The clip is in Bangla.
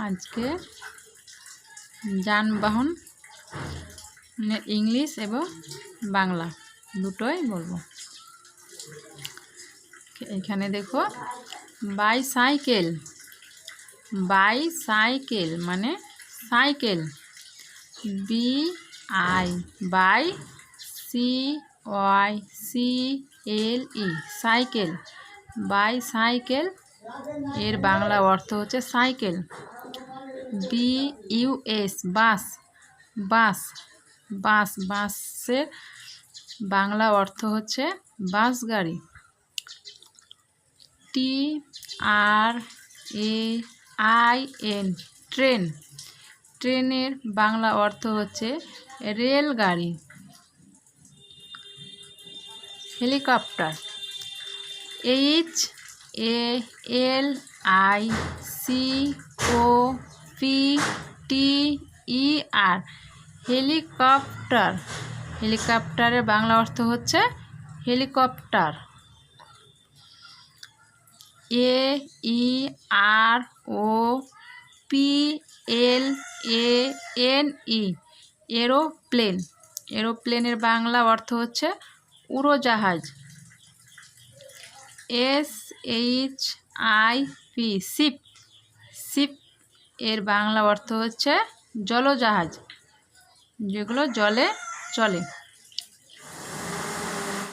আজকে যানবাহন ইংলিশ এবং বাংলা দুটোই বলব। এখানে দেখো বাইসাইকেল বাইসাইকেল মানে cycle B I bi C Y C L E cycle bicycle এর বাংলা অর্থ হচ্ছে cycle B U S bus bus bus বাসের বাংলা অর্থ হচ্ছে বাস গাড়ি। T R A I N, train. ট্রেনের বাংলা অর্থ হচ্ছে রেলগাড়ি। Helicopter. H A L I C O P T E R helicopter হেলিকপ্টারের বাংলা অর্থ হচ্ছে helicopter A E R O P L A N E aeroplane এরোপ্লেনের Bangla অর্থ হচ্ছে উড়োজাহাজ. S H I P ship ship এর বাংলা অর্থ হচ্ছে জলজাহাজ যেগুলো জলে চলে।